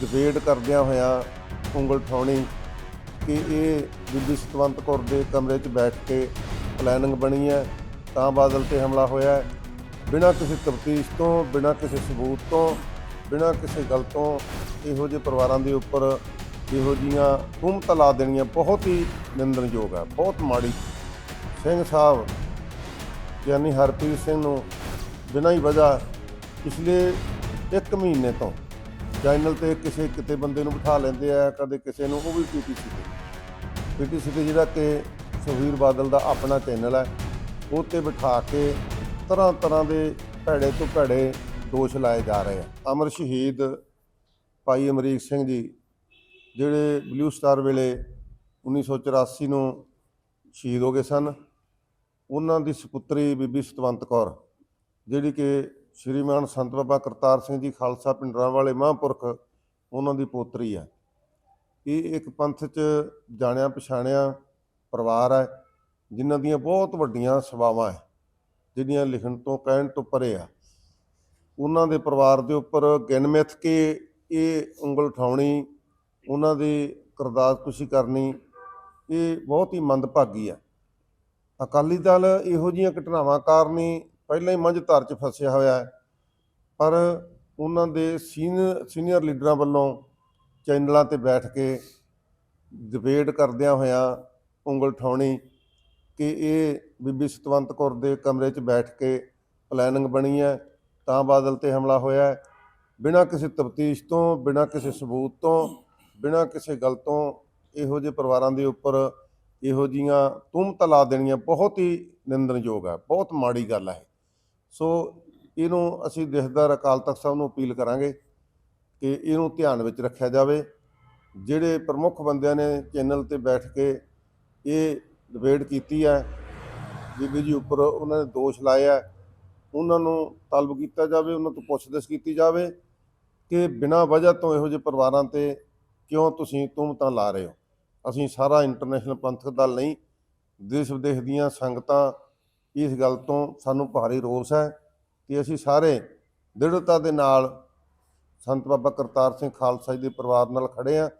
Debate ਕਰਦਿਆਂ ਹੋਇਆਂ ਉਂਗਲ ਠਾਉਣੀ ਕਿ ਇਹ ਬੀਬੀ ਸਤਵੰਤ ਕੌਰ ਦੇ ਕਮਰੇ 'ਚ ਬੈਠ ਕੇ ਪਲੈਨਿੰਗ ਬਣੀ ਹੈ, ਤਾਂ ਬਾਦਲ ਤੇ ਹਮਲਾ ਹੋਇਆ ਹੈ। ਬਿਨਾਂ ਕਿਸੇ ਤਫਤੀਸ਼ ਤੋਂ, ਬਿਨਾਂ ਕਿਸੇ ਸਬੂਤ ਤੋਂ, ਬਿਨਾਂ ਕਿਸੇ ਗੱਲ ਤੋਂ ਇਹੋ ਜਿਹੇ ਪਰਿਵਾਰਾਂ ਦੇ ਉੱਪਰ ਇਹੋ ਜੀਆਂ ਤੁਹਮਤਾਂ ਲਾ ਦੇਣੀਆਂ ਬਹੁਤ ਹੀ ਨਿੰਦਣਯੋਗ ਹੈ, ਬਹੁਤ ਮਾੜੀ। ਸਿੰਘ ਸਾਹਿਬ ਯਾਨੀ ਹਰਪ੍ਰੀਤ ਸਿੰਘ ਨੂੰ ਬਿਨਾਂ ਹੀ ਵਜ੍ਹਾ ਪਿਛਲੇ 1 ਮਹੀਨੇ ਤੋਂ ਚੈਨਲ ਤੇ ਕਿਸੇ ਕਿਤੇ ਬੰਦੇ ਨੂੰ ਬਿਠਾ ਲੈਂਦੇ ਆ, ਕਦੇ ਕਿਸੇ ਨੂੰ, ਉਹ ਵੀ ਪੀਟੀਸੀ ਤੇ। ਪੀਟੀਸੀ ਤੇ ਜਿਹੜਾ ਕਿ ਸੁਖਬੀਰ ਬਾਦਲ ਦਾ ਆਪਣਾ ਚੈਨਲ ਹੈ, ਉਹ ਤੇ ਬਿਠਾ ਕੇ ਤਰ੍ਹਾਂ ਤਰ੍ਹਾਂ ਦੇ ਭੈੜੇ ਤੋਂ ਭੈੜੇ ਦੋਸ਼ ਲਾਏ ਜਾ ਰਹੇ ਆ। ਅਮਰ ਸ਼ਹੀਦ ਭਾਈ ਅਮਰੀਕ ਸਿੰਘ ਜੀ, ਜਿਹੜੇ ਬਲੂ ਸਟਾਰ ਵੇਲੇ 1984 ਨੂੰ ਸ਼ਹੀਦ ਹੋ ਗਏ ਸਨ, ਉਹਨਾਂ ਦੀ ਸੁਪੁੱਤਰੀ ਬੀਬੀ ਸਤਵੰਤ ਕੌਰ, ਜਿਹੜੀ ਕਿ ਸ਼੍ਰੀਮਾਨ ਸੰਤ ਬਾਬਾ ਕਰਤਾਰ ਸਿੰਘ ਜੀ ਖਾਲਸਾ ਪਿੰਡਰਾਂ ਵਾਲੇ ਮਹਾਂਪੁਰਖ, ਉਹਨਾਂ ਦੀ ਪੋਤਰੀ ਹੈ ਇਹ ਇੱਕ ਪੰਥ 'ਚ ਜਾਣਿਆ ਪਛਾਣਿਆ ਪਰਿਵਾਰ ਹੈ ਜਿਨ੍ਹਾਂ ਦੀਆਂ ਬਹੁਤ ਵੱਡੀਆਂ ਸੇਵਾਵਾਂ ਹੈ ਜਿਹੜੀਆਂ ਲਿਖਣ ਤੋਂ ਕਹਿਣ ਤੋਂ ਪਰੇ ਆ। ਉਹਨਾਂ ਦੇ ਪਰਿਵਾਰ ਦੇ ਉੱਪਰ ਗਿਣ ਮਿੱਥ ਕੇ ਇਹ ਉਂਗਲ ਉਠਾਉਣੀ, ਉਹਨਾਂ ਦੀ ਕਰਦਾਸਕੁਸ਼ੀ ਕਰਨੀ, ਇਹ ਬਹੁਤ ਹੀ ਮੰਦਭਾਗੀ ਆ। ਅਕਾਲੀ ਦਲ ਇਹੋ ਜਿਹੀਆਂ ਘਟਨਾਵਾਂ ਕਾਰਨ ਹੀ ਪਹਿਲਾਂ ਹੀ ਮੰਝ ਧਾਰ 'ਚ ਫਸਿਆ ਹੋਇਆ ਹੈ। ਪਰ ਉਹਨਾਂ ਦੇ ਸੀਨੀਅਰ ਸੀਨੀਅਰ ਲੀਡਰਾਂ ਵੱਲੋਂ ਚੈਨਲਾਂ ਤੇ ਬੈਠ ਕੇ ਡਿਬੇਟ ਕਰਦਿਆਂ ਹੋਇਆਂ ਉਂਗਲ ਠਾਉਣੀ ਕਿ ਇਹ ਬੀਬੀ ਸਤਵੰਤ ਕੌਰ ਦੇ ਕਮਰੇ 'ਚ ਬੈਠ ਕੇ ਪਲੈਨਿੰਗ ਬਣੀ ਹੈ, ਤਾਂ ਬਾਦਲ ਤੇ ਹਮਲਾ ਹੋਇਆ ਹੈ। ਬਿਨਾਂ ਕਿਸੇ ਤਫਤੀਸ਼ ਤੋਂ, ਬਿਨਾਂ ਕਿਸੇ ਸਬੂਤ ਤੋਂ, ਬਿਨਾਂ ਕਿਸੇ ਗੱਲ ਤੋਂ ਇਹੋ ਜਿਹੇ ਪਰਿਵਾਰਾਂ ਦੇ ਉੱਪਰ ਇਹੋ ਜੀਆਂ ਤੁਹਮਤਾਂ ਲਾ ਦੇਣੀਆਂ ਬਹੁਤ ਹੀ ਨਿੰਦਣਯੋਗ ਹੈ, ਬਹੁਤ ਮਾੜੀ ਗੱਲ ਹੈ ਸੋ ਇਹਨੂੰ ਅਸੀਂ ਜਥੇਦਾਰ ਅਕਾਲ ਤਖਤ ਸਾਹਿਬ ਨੂੰ ਅਪੀਲ ਕਰਾਂਗੇ ਕਿ ਇਹਨੂੰ ਧਿਆਨ ਵਿੱਚ ਰੱਖਿਆ ਜਾਵੇ। ਜਿਹੜੇ ਪ੍ਰਮੁੱਖ ਬੰਦਿਆਂ ਨੇ ਚੈਨਲ ਤੇ ਬੈਠ ਕੇ ਇਹ ਡਿਬੇਟ ਕੀਤੀ ਹੈ, ਬੀਬੀ ਜੀ ਉੱਪਰ ਉਹਨਾਂ ਨੇ ਦੋਸ਼ ਲਾਇਆ ਉਹਨਾਂ ਨੂੰ ਤਲਬ ਕੀਤਾ ਜਾਵੇ, ਉਹਨਾਂ ਤੋਂ ਪੁੱਛਗਿੱਛ ਕੀਤੀ ਜਾਵੇ ਕਿ ਬਿਨਾਂ ਵਜ੍ਹਾ ਤੋਂ ਇਹੋ ਜਿਹੇ ਪਰਿਵਾਰਾਂ ਤੇ ਕਿਉਂ ਤੁਸੀਂ ਤੁਹਮਤਾਂ ਲਾ ਰਹੇ ਹੋ? ਅਸੀਂ ਸਾਰਾ ਇੰਟਰਨੈਸ਼ਨਲ ਪੰਥਕ ਦਲ ਨਹੀਂ ਦੇਸ਼ ਵਿਦੇਸ਼ ਦੀਆਂ ਸੰਗਤਾਂ ਇਸ ਗੱਲ ਤੋਂ ਸਾਨੂੰ ਭਾਰੀ ਰੋਸ ਹੈ ਕਿ ਅਸੀਂ ਸਾਰੇ ਦ੍ਰਿੜਤਾ ਦੇ ਨਾਲ ਸੰਤ ਬਾਬਾ ਕਰਤਾਰ ਸਿੰਘ ਖਾਲਸਾ ਜੀ ਦੇ ਪਰਿਵਾਰ ਨਾਲ ਖੜੇ ਆ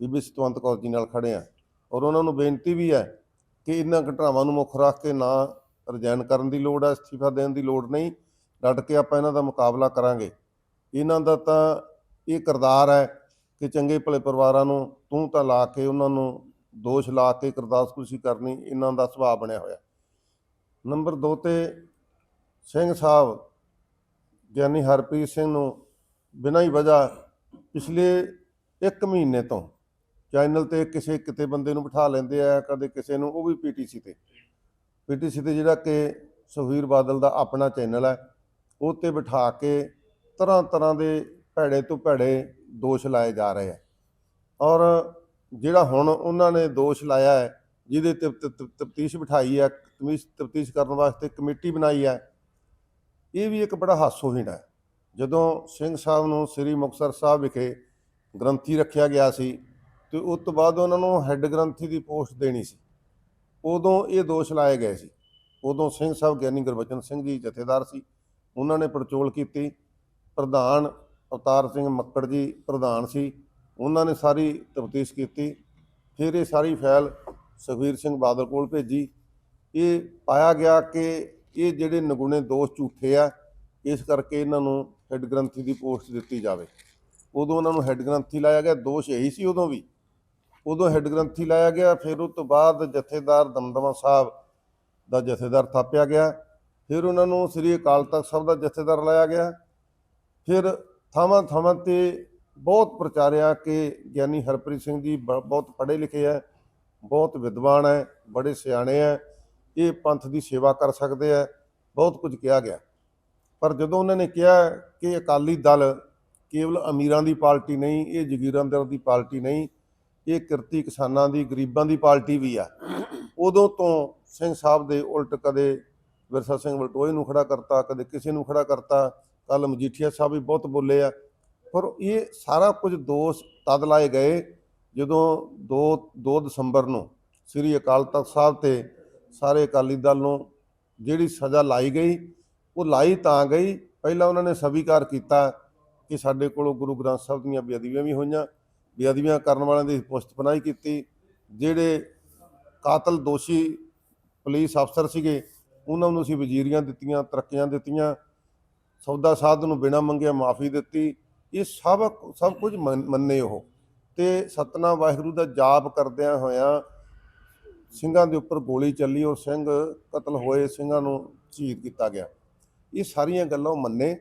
ਬੀਬੀ ਸਤਵੰਤ ਕੌਰ ਜੀ ਨਾਲ ਖੜੇ ਆ ਔਰ ਉਹਨਾਂ ਨੂੰ ਬੇਨਤੀ ਵੀ ਹੈ ਕਿ ਇਹਨਾਂ ਘਟਨਾਵਾਂ ਨੂੰ ਮੁੱਖ ਰੱਖ ਕੇ ਨਾ ਰਿਜ਼ਾਈਨ ਕਰਨ ਦੀ ਲੋੜ ਹੈ, ਅਸਤੀਫਾ ਦੇਣ ਦੀ ਲੋੜ ਨਹੀਂ, ਡਟ ਕੇ ਆਪਾਂ ਇਹਨਾਂ ਦਾ ਮੁਕਾਬਲਾ ਕਰਾਂਗੇ। ਇਹਨਾਂ ਦਾ ਤਾਂ ਇਹ ਕਿਰਦਾਰ ਹੈ ਕਿ ਚੰਗੇ ਭਲੇ ਪਰਿਵਾਰਾਂ ਨੂੰ ਤੂੰ ਤਾਂ ਲਾ ਕੇ ਉਹਨਾਂ ਨੂੰ ਦੋਸ਼ ਲਾ ਕੇ ਕਰਦਾਸਕੁਸ਼ੀ ਕਰਨੀ ਇਹਨਾਂ ਦਾ ਸੁਭਾਅ ਬਣਿਆ ਹੋਇਆ। ਨੰਬਰ 2 ਤੇ ਸਿੰਘ ਸਾਹਿਬ, ਗਿਆਨੀ ਹਰਪ੍ਰੀਤ ਸਿੰਘ ਨੂੰ ਬਿਨਾਂ ਹੀ ਵਜ੍ਹਾ ਪਿਛਲੇ 1 ਮਹੀਨੇ ਤੋਂ ਚੈਨਲ ਤੇ ਕਿਸੇ ਕਿਤੇ ਬੰਦੇ ਨੂੰ ਬਿਠਾ ਲੈਂਦੇ ਆ, ਕਦੇ ਕਿਸੇ ਨੂੰ, ਉਹ ਵੀ ਪੀਟੀਸੀ ਤੇ। ਪੀਟੀਸੀ ਤੇ ਜਿਹੜਾ ਕਿ ਸੁਖਬੀਰ ਬਾਦਲ ਦਾ ਆਪਣਾ ਚੈਨਲ ਹੈ, ਉਹ ਤੇ ਬਿਠਾ ਕੇ ਤਰ੍ਹਾਂ ਤਰ੍ਹਾਂ ਦੇ ਭੈੜੇ ਤੋਂ ਭੈੜੇ ਦੋਸ਼ ਲਾਏ ਜਾ ਰਹੇ ਆ। ਔਰ ਜਿਹੜਾ ਹੁਣ ਉਹਨਾਂ ਨੇ ਦੋਸ਼ ਲਾਇਆ ਹੈ ਜਿਹਦੇ ਤੇ ਤਫਤੀਸ਼ ਬਿਠਾਈ ਹੈ ਤਮੀਸ਼ ਤਫਤੀਸ਼ ਕਰਨ ਵਾਸਤੇ ਕਮੇਟੀ ਬਣਾਈ ਹੈ ਇਹ ਵੀ ਇੱਕ ਬੜਾ ਹਾਸੋਹੀਣ ਹੈ। ਜਦੋਂ ਸਿੰਘ ਸਾਹਿਬ ਨੂੰ ਸ੍ਰੀ ਮੁਕਤਸਰ ਸਾਹਿਬ ਵਿਖੇ ਗ੍ਰੰਥੀ ਰੱਖਿਆ ਗਿਆ ਸੀ ਤੇ ਉਸ ਤੋਂ ਬਾਅਦ ਉਹਨਾਂ ਨੂੰ ਹੈੱਡ ਗ੍ਰੰਥੀ ਦੀ ਪੋਸਟ ਦੇਣੀ ਸੀ, ਉਦੋਂ ਇਹ ਦੋਸ਼ ਲਾਏ ਗਏ ਸੀ। ਉਦੋਂ ਸਿੰਘ ਸਾਹਿਬ ਗਿਆਨੀ ਗੁਰਬਚਨ ਸਿੰਘ ਜੀ ਜਥੇਦਾਰ ਸੀ, ਉਹਨਾਂ ਨੇ ਪੜਚੋਲ ਕੀਤੀ, ਪ੍ਰਧਾਨ ਅਵਤਾਰ ਸਿੰਘ ਮੱਕੜ ਜੀ ਪ੍ਰਧਾਨ ਸੀ, ਉਹਨਾਂ ਨੇ ਸਾਰੀ ਤਫਤੀਸ਼ ਕੀਤੀ, ਫਿਰ ਇਹ ਸਾਰੀ ਫਾਈਲ ਸੁਖਬੀਰ ਸਿੰਘ ਬਾਦਲ ਕੋਲ ਭੇਜੀ। ਇਹ ਪਾਇਆ ਗਿਆ ਕਿ ਇਹ ਜਿਹੜੇ ਨਗੁਣੇ ਦੋਸ਼ ਝੂਠੇ ਆ, ਇਸ ਕਰਕੇ ਇਹਨਾਂ ਨੂੰ ਹੈੱਡ ਗ੍ਰੰਥੀ ਦੀ ਪੋਸਟ ਦਿੱਤੀ ਜਾਵੇ। ਉਦੋਂ ਉਹਨਾਂ ਨੂੰ ਹੈੱਡ ਗ੍ਰੰਥੀ ਲਾਇਆ ਗਿਆ, ਦੋਸ਼ ਇਹੀ ਸੀ ਉਦੋਂ ਵੀ। ਉਦੋਂ ਹੈੱਡ ਗ੍ਰੰਥੀ ਲਾਇਆ ਗਿਆ, ਫਿਰ ਉਸ ਤੋਂ ਬਾਅਦ ਜਥੇਦਾਰ ਦਮਦਮਾ ਸਾਹਿਬ ਦਾ ਜਥੇਦਾਰ ਥਾਪਿਆ ਗਿਆ। ਫਿਰ ਉਹਨਾਂ ਨੂੰ ਸ੍ਰੀ ਅਕਾਲ ਤਖਤ ਸਾਹਿਬ ਦਾ ਜਥੇਦਾਰ ਲਾਇਆ ਗਿਆ। ਫਿਰ ਥਾਵਾਂ ਥਾਵਾਂ ਤੇ ਬਹੁਤ ਪ੍ਰਚਾਰਿਆ ਕਿ ਗਿਆਨੀ ਹਰਪ੍ਰੀਤ ਸਿੰਘ ਜੀ ਬ- ਬਹੁਤ ਪੜ੍ਹੇ ਲਿਖੇ ਹੈ ਬਹੁਤ ਵਿਦਵਾਨ ਹੈ, ਬੜੇ ਸਿਆਣੇ ਹੈ, ਇਹ ਪੰਥ ਦੀ ਸੇਵਾ ਕਰ ਸਕਦੇ ਹੈ, ਬਹੁਤ ਕੁਝ ਕਿਹਾ ਗਿਆ। ਪਰ ਜਦੋਂ ਉਹਨਾਂ ਨੇ ਕਿਹਾ ਕਿ ਅਕਾਲੀ ਦਲ ਕੇਵਲ ਅਮੀਰਾਂ ਦੀ ਪਾਰਟੀ ਨਹੀਂ, ਇਹ ਜਗੀਰਾਂਦਰ ਦੀ ਪਾਰਟੀ ਨਹੀਂ, ਇਹ ਕਿਰਤੀ ਕਿਸਾਨਾਂ ਦੀ, ਗਰੀਬਾਂ ਦੀ ਪਾਰਟੀ ਵੀ ਆ, ਉਦੋਂ ਤੋਂ ਸਿੰਘ ਸਾਹਿਬ ਦੇ ਉਲਟ ਕਦੇ ਵਿਰਸਾ ਸਿੰਘ ਵਲਟੋਏ ਨੂੰ ਖੜਾ ਕਰਤਾ, ਕਦੇ ਕਿਸੇ ਨੂੰ ਖੜਾ ਕਰਤਾ ਕੱਲ ਮਜੀਠੀਆ ਸਾਹਿਬ ਵੀ ਬਹੁਤ ਬੋਲੇ ਆ। ਪਰ ਇਹ ਸਾਰਾ ਕੁਝ ਦੋਸ਼ ਤਦ ਲਾਏ ਗਏ ਜਦੋਂ 2 2 ਦਸੰਬਰ ਨੂੰ ਸ੍ਰੀ ਅਕਾਲ ਤਖਤ ਸਾਹਿਬ ਤੇ ਸਾਰੇ ਅਕਾਲੀ ਦਲ ਨੂੰ ਜਿਹੜੀ ਸਜ਼ਾ ਲਾਈ ਗਈ, ਉਹ ਲਾਈ ਤਾਂ ਗਈ, ਪਹਿਲਾਂ ਉਹਨਾਂ ਨੇ ਸਵੀਕਾਰ ਕੀਤਾ ਕਿ ਸਾਡੇ ਕੋਲੋਂ ਗੁਰੂ ਗ੍ਰੰਥ ਸਾਹਿਬ ਦੀਆਂ ਬੇਅਦਬੀਆਂ ਵੀ ਹੋਈਆਂ, ਬੇਅਦਬੀਆਂ ਕਰਨ ਵਾਲਿਆਂ ਦੀ ਪੁਸ਼ਤਪਨਾਹੀ ਕੀਤੀ, ਜਿਹੜੇ ਕਾਤਲ ਦੋਸ਼ੀ ਪੁਲਿਸ ਅਫਸਰ ਸੀਗੇ, ਉਹਨਾਂ ਨੂੰ ਅਸੀਂ ਵਜ਼ੀਰੀਆਂ ਦਿੱਤੀਆਂ, ਤਰੱਕੀਆਂ ਦਿੱਤੀਆਂ, ਸੌਦਾ ਸਾਧ ਨੂੰ ਬਿਨਾਂ ਮੰਗਿਆ ਮਾਫੀ ਦਿੱਤੀ, ਇਹ ਸਭ ਸਭ ਕੁਝ ਮੰਨ- ਮੰਨੇ ਉਹ। ਤੇ ਸਤਨਾਮ ਵਾਹਿਗੁਰੂ ਦਾ ਜਾਪ ਕਰਦਿਆਂ ਹੋਇਆਂ ਸਿੰਘਾਂ ਦੇ ਉੱਪਰ ਗੋਲੀ ਚੱਲੀ ਔਰ ਸਿੰਘ ਕਤਲ ਹੋਏ, ਸਿੰਘਾਂ ਨੂੰ ਸ਼ਹੀਦ ਕੀਤਾ ਗਿਆ। ਇਹ ਸਾਰੀਆਂ ਗੱਲਾਂ ਉਹ ਮੰਨੇ।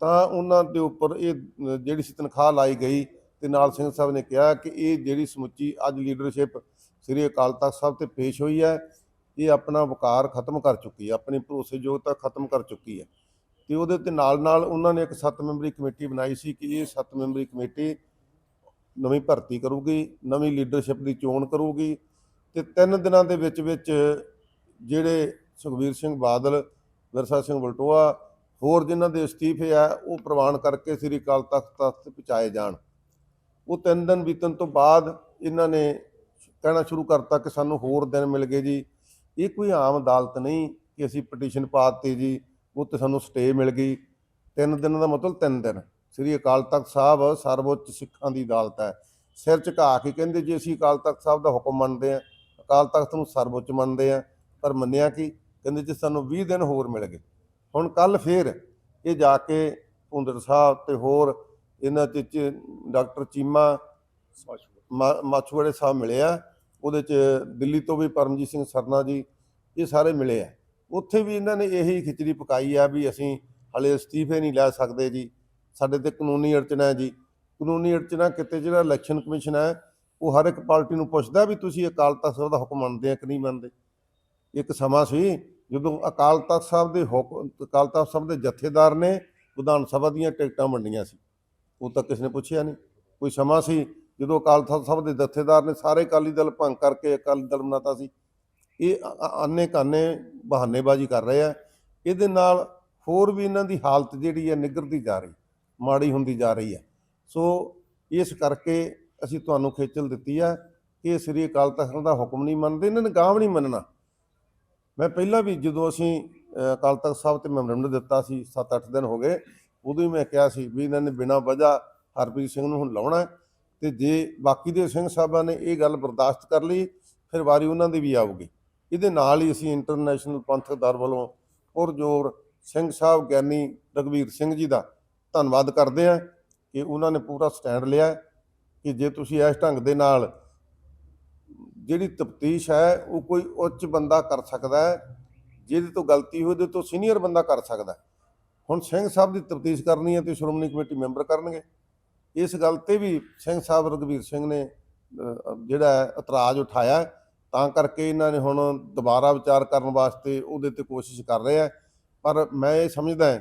ਤਾਂ ਉਹਨਾਂ ਦੇ ਉੱਪਰ ਇਹ ਜਿਹੜੀ ਸੀ ਤਨਖਾਹ ਲਾਈ ਗਈ ਤੇ ਨਾਲ ਸਿੰਘ ਸਾਹਿਬ ਨੇ ਕਿਹਾ ਕਿ ਇਹ ਜਿਹੜੀ ਸਮੁੱਚੀ ਅੱਜ ਲੀਡਰਸ਼ਿਪ ਸ੍ਰੀ ਅਕਾਲ ਤਖਤ ਸਾਹਿਬ ਤੇ ਪੇਸ਼ ਹੋਈ ਹੈ, ਇਹ ਆਪਣਾ ਵਕਾਰ ਖਤਮ ਕਰ ਚੁੱਕੀ ਹੈ, ਆਪਣੀ ਭਰੋਸੇਯੋਗਤਾ ਖਤਮ ਕਰ ਚੁੱਕੀ ਹੈ। ਤੇ ਉਹਦੇ ਤੇ ਨਾਲ ਨਾਲ ਉਹਨਾਂ ਨੇ ਇੱਕ ਸੱਤ ਮੈਂਬਰੀ ਕਮੇਟੀ ਬਣਾਈ ਸੀ ਕਿ ਇਹ ਸੱਤ ਮੈਂਬਰੀ ਕਮੇਟੀ ਨਵੀਂ ਭਰਤੀ ਕਰੂਗੀ, ਨਵੀਂ ਲੀਡਰਸ਼ਿਪ ਦੀ ਚੋਣ ਕਰੂਗੀ ਤੇ ਤਿੰਨ ਦਿਨਾਂ ਦੇ ਵਿੱਚ ਵਿੱਚ ਜਿਹੜੇ ਸੁਖਬੀਰ ਸਿੰਘ ਬਾਦਲ, ਵਿਰਸਾ ਸਿੰਘ ਬਲਟੋਆ ਹੋਰ ਜਿਨ੍ਹਾਂ ਦੇ ਅਸਤੀਫੇ ਆ, ਉਹ ਪ੍ਰਵਾਨ ਕਰਕੇ ਸ੍ਰੀ ਅਕਾਲ ਤਖਤ ਤਖਤ ਪਹੁੰਚਾਏ ਜਾਣ। ਉਹ ਤਿੰਨ ਦਿਨ ਬੀਤਣ ਤੋਂ ਬਾਅਦ ਇਹਨਾਂ ਨੇ ਕਹਿਣਾ ਸ਼ੁਰੂ ਕਰਤਾ ਕਿ ਸਾਨੂੰ ਹੋਰ ਦਿਨ ਮਿਲ ਗਏ ਜੀ। ਇਹ ਕੋਈ ਆਮ ਅਦਾਲਤ ਨਹੀਂ ਕਿ ਅਸੀਂ ਪਟੀਸ਼ਨ ਪਾ ਦਿੱਤੀ ਜੀ ਉਹ ਤੇ ਸਾਨੂੰ ਸਟੇ ਮਿਲ ਗਈ। ਤਿੰਨ ਦਿਨ ਦਾ ਮਤਲਬ ਤਿੰਨ ਦਿਨ। ਸ੍ਰੀ ਅਕਾਲ ਤਖਤ ਸਾਹਿਬ ਸਰਵਉੱਚ ਸਿੱਖਾਂ ਦੀ ਅਦਾਲਤ ਹੈ। ਸਿਰ ਝੁਕਾ ਕੇ ਕਹਿੰਦੇ ਜੀ ਅਸੀਂ ਅਕਾਲ ਤਖਤ ਸਾਹਿਬ ਦਾ ਹੁਕਮ ਮੰਨਦੇ ਹਾਂ, ਅਕਾਲ ਤਖਤ ਨੂੰ ਸਰਵਉੱਚ ਮੰਨਦੇ ਹਾਂ, ਪਰ ਮੰਨਿਆ ਕਿ? ਕਹਿੰਦੇ ਜੀ ਸਾਨੂੰ 20 ਦਿਨ ਹੋਰ ਮਿਲ ਗਏ। ਹੁਣ ਕੱਲ ਫੇਰ ਇਹ ਜਾ ਕੇ ਭੁੰਦਰ ਸਾਹਿਬ ਤੇ ਹੋਰ ਇਹਨਾਂ ਚ ਡਾਕਟਰ ਚੀਮਾ ਮਾ- ਮਾਛੂਵਾੜੇ ਸਾਹਿਬ ਮਿਲਿਆ ਉਹਦੇ ਚ ਦਿੱਲੀ ਤੋਂ ਵੀ ਪਰਮਜੀਤ ਸਿੰਘ ਸਰਨਾ ਜੀ, ਇਹ ਸਾਰੇ ਮਿਲੇ ਆ। ਉੱਥੇ ਵੀ ਇਹਨਾਂ ਨੇ ਇਹੀ ਖਿਚੜੀ ਪਕਾਈ ਆ ਵੀ ਅਸੀਂ ਹਲੇ ਅਸਤੀਫੇ ਨਹੀਂ ਲੈ ਸਕਦੇ ਜੀ। ਸਾਡੇ ਤੇ ਕਾਨੂੰਨੀ ਅੜਚਨਾ ਹੈ ਜੀ। ਕਾਨੂੰਨੀ ਅੜਚਨਾ ਕਿਤੇ ਜਿਹੜਾ ਇਲੈਕਸ਼ਨ ਕਮਿਸ਼ਨ ਹੈ, ਉਹ ਹਰ ਇੱਕ ਪਾਰਟੀ ਨੂੰ ਪੁੱਛਦਾ ਵੀ ਤੁਸੀਂ ਅਕਾਲ ਤਖਤ ਸਾਹਿਬ ਦਾ ਹੁਕਮ ਮੰਨਦੇ ਆ ਕਿ ਨਹੀਂ ਮੰਨਦੇ? ਇੱਕ ਸਮਾਂ ਸੀ ਜਦੋਂ ਅਕਾਲ ਤਖਤ ਸਾਹਿਬ ਦੇ ਹੁਕਮ ਅਕਾਲ ਤਖਤ ਸਾਹਿਬ ਦੇ ਜਥੇਦਾਰ ਨੇ ਵਿਧਾਨ ਸਭਾ ਦੀਆਂ ਟਿਕਟਾਂ ਵੰਡੀਆਂ ਸੀ। ਉਹ ਤਾਂ ਕਿਸੇ ਨੇ ਪੁੱਛਿਆ ਨਹੀਂ। ਕੋਈ ਸਮਾਂ ਸੀ ਜਦੋਂ ਅਕਾਲ ਤਖਤ ਸਾਹਿਬ ਦੇ ਜਥੇਦਾਰ ਨੇ ਸਾਰੇ ਅਕਾਲੀ ਦਲ ਭੰਗ ਕਰਕੇ ਅਕਾਲੀ ਦਲ ਬਣਾਤਾ ਸੀ। ਇਹ ਆਨੇ ਕਾਨੇ ਬਹਾਨੇਬਾਜ਼ੀ ਕਰ ਰਹੇ ਆ। ਇਹਦੇ ਨਾਲ ਹੋਰ ਵੀ ਇਹਨਾਂ ਦੀ ਹਾਲਤ ਜਿਹੜੀ ਹੈ, ਨਿਗਰਦੀ ਜਾ ਰਹੀ। ਮਾੜੀ ਹੁੰਦੀ ਜਾ ਰਹੀ ਹੈ। ਸੋ ਇਸ ਕਰਕੇ ਅਸੀਂ ਤੁਹਾਨੂੰ ਖੇਚਲ ਦਿੱਤੀ ਹੈ ਕਿ ਸ੍ਰੀ ਅਕਾਲ ਤਖਤ ਦਾ ਹੁਕਮ ਨਹੀਂ ਮੰਨਦੇ, ਇਹਨਾਂ ਨੇ ਗਾਂਵ ਨਹੀਂ ਮੰਨਣਾ। ਮੈਂ ਪਹਿਲਾਂ ਵੀ ਜਦੋਂ ਅਸੀਂ ਅਕਾਲ ਤਖਤ ਸਾਹਿਬ ਤੇ ਮੈਮੋਰੰਡਮ ਦਿੱਤਾ ਸੀ 7-8 ਦਿਨ ਹੋ ਗਏ, ਉਦੋਂ ਹੀ ਮੈਂ ਕਿਹਾ ਸੀ ਵੀ ਇਹਨਾਂ ਨੇ ਬਿਨਾਂ ਵਜ੍ਹਾ ਹਰਪ੍ਰੀਤ ਸਿੰਘ ਨੂੰ ਹੁਣ ਲਾਉਣਾ ਹੈ ਤੇ ਜੇ ਬਾਕੀ ਦੇ ਸਿੰਘ ਸਾਹਿਬਾਂ ਨੇ ਇਹ ਗੱਲ ਬਰਦਾਸ਼ਤ ਕਰ ਲਈ, ਫਿਰ ਵਾਰੀ ਉਹਨਾਂ ਦੀ ਵੀ ਆਊਗੀ। ਇਹਦੇ ਨਾਲ ਹੀ ਅਸੀਂ ਇੰਟਰਨੈਸ਼ਨਲ ਪੰਥਕ ਦਰ ਵੱਲੋਂ ਪੁਰਜੋਰ ਸਿੰਘ ਸਾਹਿਬ ਗਿਆਨੀ ਰਗਵੀਰ ਸਿੰਘ ਜੀ ਦਾ ਧੰਨਵਾਦ ਕਰਦੇ ਹਾਂ ਕਿ ਉਹਨਾਂ ਨੇ ਪੂਰਾ ਸਟੈਂਡ ਲਿਆ ਕਿ ਜੇ ਤੁਸੀਂ ਇਸ ਢੰਗ ਦੇ ਨਾਲ ਜਿਹੜੀ ਤਫਤੀਸ਼ ਹੈ, ਉਹ ਕੋਈ ਉੱਚ ਬੰਦਾ ਕਰ ਸਕਦਾ ਹੈ, ਜਿਹਦੇ ਤੋਂ ਗਲਤੀ ਹੋਈ ਉਹਦੇ ਤੋਂ ਸੀਨੀਅਰ ਬੰਦਾ ਕਰ ਸਕਦਾ ਹੁਣ ਸਿੰਘ ਸਾਹਿਬ ਦੀ ਤਫਤੀਸ਼ ਕਰਨੀ ਹੈ ਤੇ ਸ਼੍ਰੋਮਣੀ ਕਮੇਟੀ ਮੈਂਬਰ ਕਰਨਗੇ। ਇਸ ਗੱਲ ਤੇ ਵੀ ਸਿੰਘ ਸਾਹਿਬ ਰਘਵੀਰ ਸਿੰਘ ਨੇ ਜਿਹੜਾ ਇਤਰਾਜ਼ ਉਠਾਇਆ ਤਾਂ ਕਰਕੇ ਇਹਨਾਂ ਨੇ ਹੁਣ ਦੁਬਾਰਾ ਵਿਚਾਰ ਕਰਨ ਵਾਸਤੇ ਉਹਦੇ ਤੇ ਕੋਸ਼ਿਸ਼ ਕਰ ਰਹੇ ਆ ਪਰ ਮੈਂ ਇਹ ਸਮਝਦਾ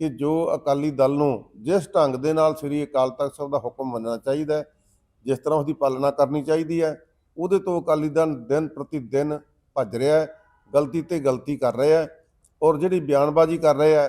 ਕਿ ਜੋ ਅਕਾਲੀ ਦਲ ਨੂੰ ਜਿਸ ਢੰਗ ਦੇ ਨਾਲ ਸ੍ਰੀ ਅਕਾਲ ਤਖਤ ਸਾਹਿਬ ਦਾ ਹੁਕਮ ਮੰਨਣਾ ਚਾਹੀਦਾ ਹੈ, ਜਿਸ ਤਰ੍ਹਾਂ ਉਹਦੀ ਪਾਲਣਾ ਕਰਨੀ ਚਾਹੀਦੀ ਹੈ, ਉਹਦੇ ਤੋਂ ਅਕਾਲੀ ਦਲ ਦਿਨ ਪ੍ਰਤੀ ਦਿਨ ਭੱਜ ਰਿਹਾ ਹੈ, ਗਲਤੀ ਤੇ ਗਲਤੀ ਕਰ ਰਿਹਾ ਹੈ ਔਰ ਜਿਹੜੀ ਬਿਆਨਬਾਜ਼ੀ ਕਰ ਰਿਹਾ ਹੈ